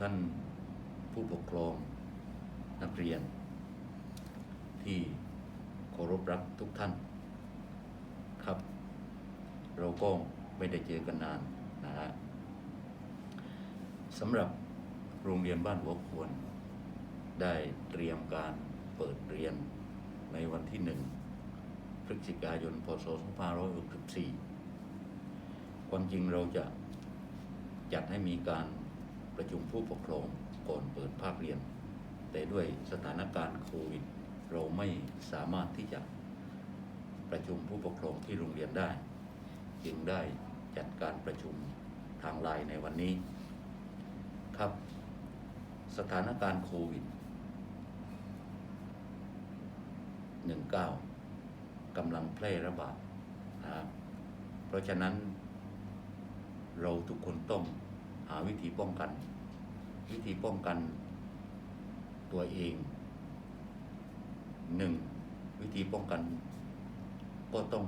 ท่านผู้ปกครองนักเรียน ที่เคารพรักทุกท่านครับ เราก็ไม่ได้เจอกันนานนะฮะสำหรับโรงเรียนบ้านหัวขวน ได้เตรียมการเปิดเรียนในวันที่หนึ่งพฤศจิกายน พศ 2564 ความจริงเราจะจัดให้มีการ ประชุมผู้ปกครองก่อนเปิดภาคเรียน แต่ด้วยสถานการณ์โควิด เราไม่สามารถที่จะประชุมผู้ปกครองที่โรงเรียนได้ จึงได้จัดการประชุมทางไลน์ในวันนี้ ครับ สถานการณ์โควิด 19กำลังแพร่ระบาดนะครับเพราะฉะนั้นเราทุกคนต้อง หาวิธีป้องกัน วิธีป้องกันตัวเองหนึ่งวิธีป้องกัน ก็ต้อง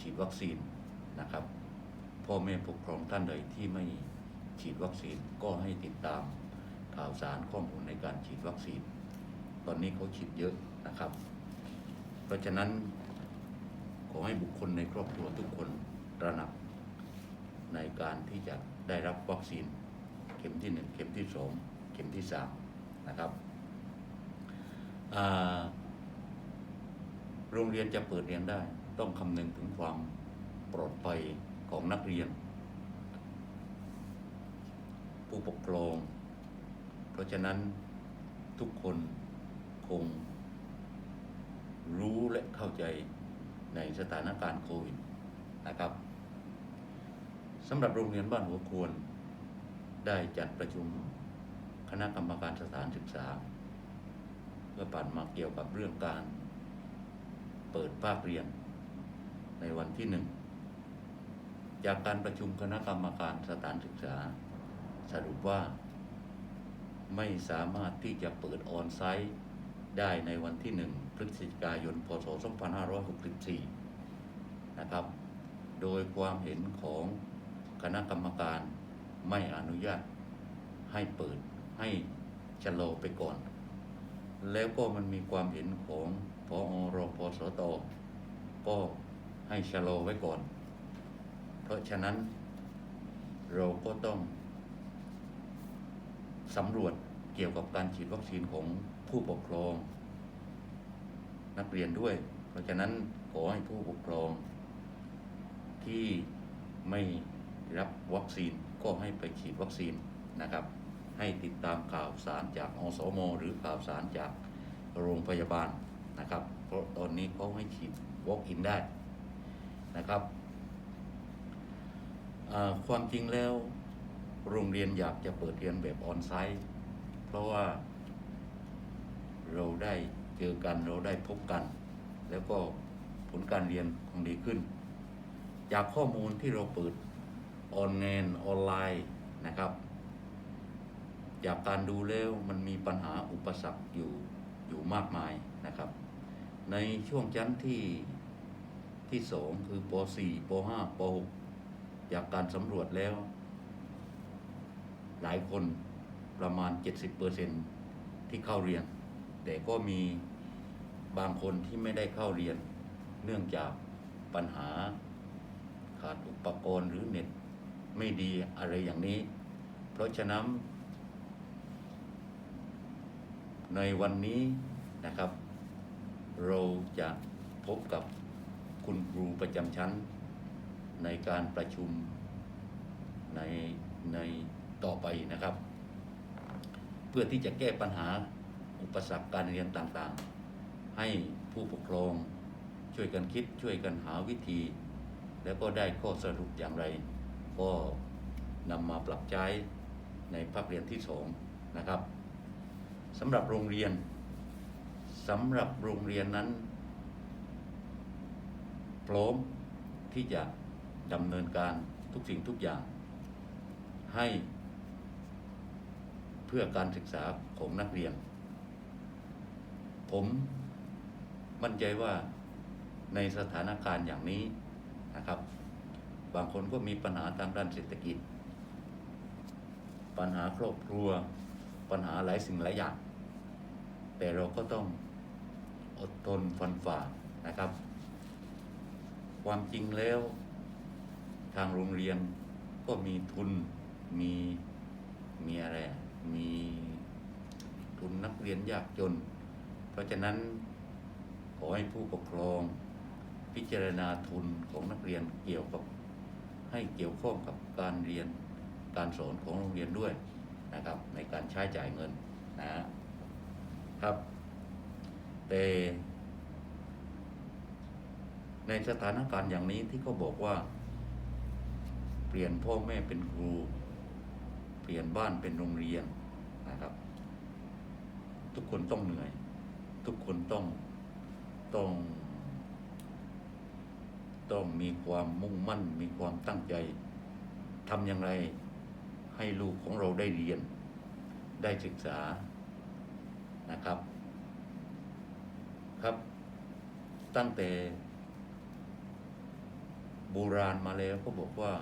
ฉีดวัคซีนนะครับ พ่อแม่ปกครองท่านใดที่ไม่ฉีดวัคซีนก็ให้ติดตามข่าวสารข้อมูลในการฉีดวัคซีน ตอนนี้เขาฉีดเยอะนะครับ เพราะฉะนั้นขอให้บุคคลในครอบครัวทุกคนระหนักในการที่จะ ได้รับวัคซีน เข็มที่หนึ่งเข็มที่สองเข็มที่สามนะครับโรงเรียนจะเปิดเรียนได้ ต้องคำนึงถึงความปลอดภัยของนักเรียน ผู้ปกครอง เพราะฉะนั้นทุกคนคงรู้และเข้าใจในสถานการณ์โควิดนะครับ สำหรับโรงเรียนบ้านหัวควร ได้จัดประชุมคณะกรรมการสถานศึกษา เพื่อปั่นมาเกี่ยวกับเรื่องการเปิดภาคเรียนในวันที่หนึ่ง จากการประชุมคณะกรรมการสถานศึกษา สรุปว่าไม่สามารถที่จะเปิดออนไซต์ได้ในวันที่หนึ่งพฤศจิกายน พศ 2564 นะครับ โดยความเห็นของ คณะกรรมการไม่อนุญาตให้เปิดให้ชะลอไปก่อน แล้วก็มันมีความเห็นของพอรอพสตก็ให้ชะลอไว้ก่อน เพราะฉะนั้นเราก็ต้องสำรวจเกี่ยวกับการฉีดวัคซีนของผู้ปกครอง นักเรียนด้วย เพราะฉะนั้นขอให้ผู้ปกครองที่ไม่ รับวัคซีนก็ให้ไปฉีดวัคซีนนะครับ ให้ติดตามข่าวสารจากอสมหรือข่าวสารจากโรงพยาบาลนะครับ เพราะตอนนี้เขาให้ฉีด walk in ได้นะครับความจริงแล้วโรงเรียนอยากจะเปิดเรียนแบบออนไซต์เพราะว่าเราได้เจอกันเราได้พบกัน แล้วก็ผลการเรียนคงดีขึ้น จากข้อมูลที่เราเปิด ออนแงนออนไลน์นะครับ จากการดูแล้วมันมีปัญหาอุปสรรคอยู่อยู่มากมายนะครับ ในช่วงชั้นที่ที่สองคือป .4 ป .5 ป .6 จากการสำรวจแล้ว หลายคนประมาณ 70%ที่เข้าเรียน แต่ก็มีบางคนที่ไม่ได้เข้าเรียน เนื่องจากปัญหาขาดอุปกรณ์หรือเน็ต ไม่ดีอะไรอย่างนี้ เพราะฉะนั้น ในวันนี้นะครับ เราจะพบกับคุณครูประจำชั้น ในการประชุมในในต่อไปนะครับ เพื่อที่จะแก้ปัญหาอุปสรรคการเรียนต่างๆ ให้ผู้ปกครองช่วยกันคิดช่วยกันหาวิธี แล้วก็ได้ข้อสรุปอย่างไร ก็นำมาปรับใช้ในภาคเรียนที่สองนะครับสำหรับโรงเรียนสำหรับโรงเรียนนั้น พร้อมที่จะดำเนินการทุกสิ่งทุกอย่าง ให้เพื่อการศึกษาของนักเรียน ผมมั่นใจว่าในสถานการณ์อย่างนี้นะครับ บางคนก็มีปัญหาทางด้านเศรษฐกิจ ปัญหาครอบครัว ปัญหาหลายสิ่งหลายอย่าง แต่เราก็ต้องอดทนฟันฝ่านะครับ ความจริงแล้ว ทางโรงเรียนก็มีทุนมีมีอะไร มีทุนนักเรียนยากจน เพราะฉะนั้นขอให้ผู้ปกครอง พิจารณาทุนของนักเรียนเกี่ยวกับ ให้เกี่ยวข้องกับการเรียนการสอนของโรงเรียนด้วยนะครับ ในการใช้จ่ายเงินนะครับ แต่ในสถานการณ์อย่างนี้ที่เขาบอกว่า เปลี่ยนพ่อแม่เป็นครู เปลี่ยนบ้านเป็นโรงเรียนนะครับ ทุกคนต้องเหนื่อย ทุกคนต้องต้อง ต้องมีความมุ่งมั่น มีความตั้งใจทำอย่างไรให้ลูกของเราได้เรียน ได้ศึกษานะครับ ครับ ตั้งแต่ โบราณมาแล้วก็บอกว่า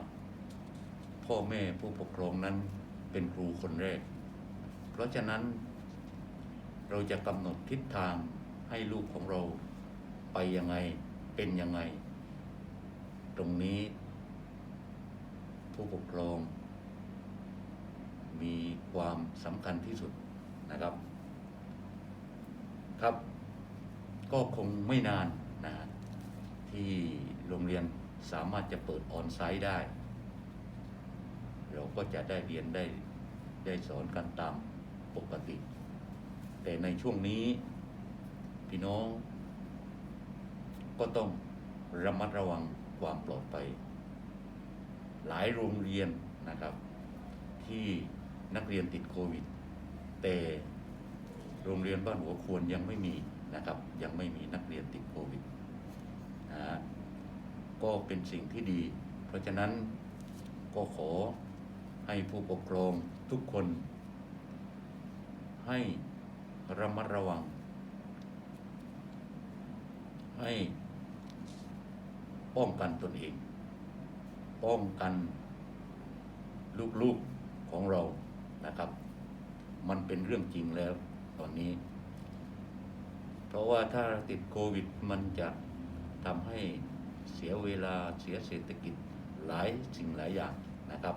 พ่อแม่ผู้ปกครองนั้นเป็นครูคนแรก เพราะฉะนั้น เราจะกำหนดทิศทางให้ลูกของเราไปยังไงเป็นยังไง ตรงนี้ ผู้ปกครอง มีความสำคัญที่สุดนะครับ ครับ ก็คงไม่นานนะฮะที่โรงเรียนสามารถจะเปิดออนไซต์ได้ เราก็จะได้เรียนได้ได้สอนกันตามปกติ แต่ในช่วงนี้พี่น้องก็ต้องระมัดระวัง ความปลอดภัย หลายโรงเรียนนะครับ ที่นักเรียนติดโควิด แต่โรงเรียนบ้านหัวควรยังไม่มีนะครับ ยังไม่มีนักเรียนติดโควิดนะฮะก็เป็นสิ่งที่ดี เพราะฉะนั้นก็ขอให้ผู้ปกครองทุกคน ให้ระมัดระวัง ให้ ป้องกันตนเอง ป้องกันลูกๆของเรานะครับ มันเป็นเรื่องจริงแล้วตอนนี้ เพราะว่าถ้าติดโควิดมันจะทำให้เสียเวลาเสียเศรษฐกิจหลายสิ่งหลายอย่างนะครับ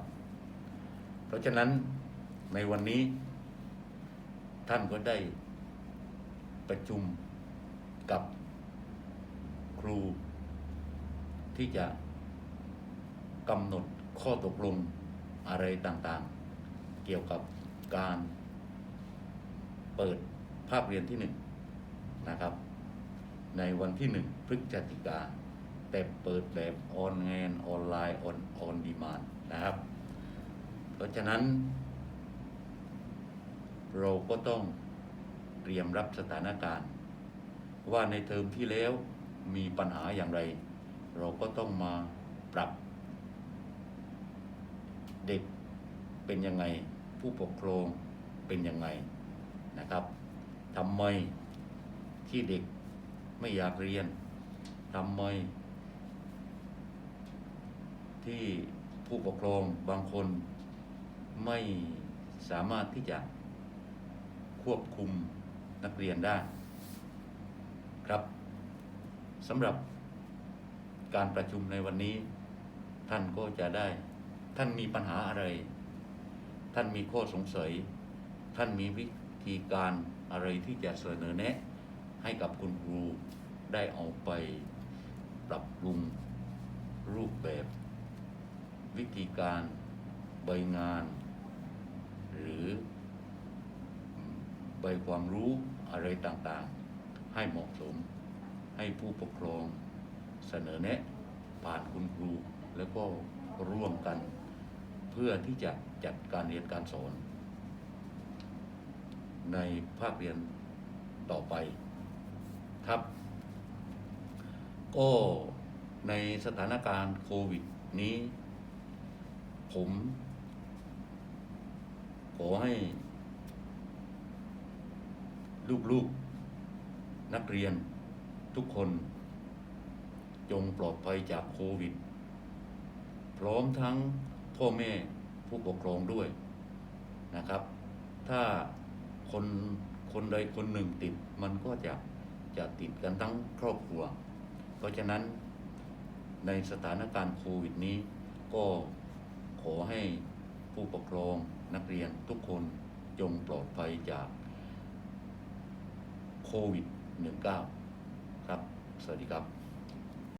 เพราะฉะนั้นในวันนี้ ท่านก็ได้ประชุมกับครู ที่จะกำหนดข้อตกลงอะไรต่างๆ เกี่ยวกับการเปิดภาคเรียนที่หนึ่งนะครับ ในวันที่หนึ่งพฤศจิกาแต่เปิดแบบออนงานออนไลน์ออนออนดีมานนะครับ เพราะฉะนั้น เราก็ต้องเตรียมรับสถานการณ์ ว่าในเทอมที่แล้วมีปัญหาอย่างไร เราก็ต้องมาปรับ เด็กเป็นยังไง ผู้ปกครองเป็นยังไงนะครับทำไมที่เด็กไม่อยากเรียนทำไม ที่ผู้ปกครองบางคนไม่สามารถที่จะควบคุมนักเรียนได้ ครับสำหรับ การประชุมในวันนี้ ท่านก็จะได้ ท่านมีปัญหาอะไร ท่านมีข้อสงสัย ท่านมีวิธีการอะไรที่จะเสนอแนะ ให้กับคุณครูได้เอาไปปรับปรุงรูปแบบ วิธีการใบงาน หรือใบความรู้อะไรต่างๆ ให้เหมาะสม ให้ผู้ปกครอง เสนอแนะผ่านคุณครู แล้วก็ร่วมกัน เพื่อที่จะจัดการเรียนการสอน ในภาคเรียนต่อไปครับ ก็ในสถานการณ์โควิดนี้ ผม ขอให้ ลูกๆ นักเรียนทุกคน จงปลอดภัยจากโควิด พร้อมทั้งพ่อแม่ผู้ปกครองด้วยนะครับ ถ้าคนคนใดคนหนึ่งติดมันก็จะจะติดกันทั้งครอบครัว เพราะฉะนั้นในสถานการณ์โควิดนี้ ก็ขอให้ผู้ปกครองนักเรียนทุกคนจงปลอดภัยจากโควิด -19 ครับ สวัสดีครับ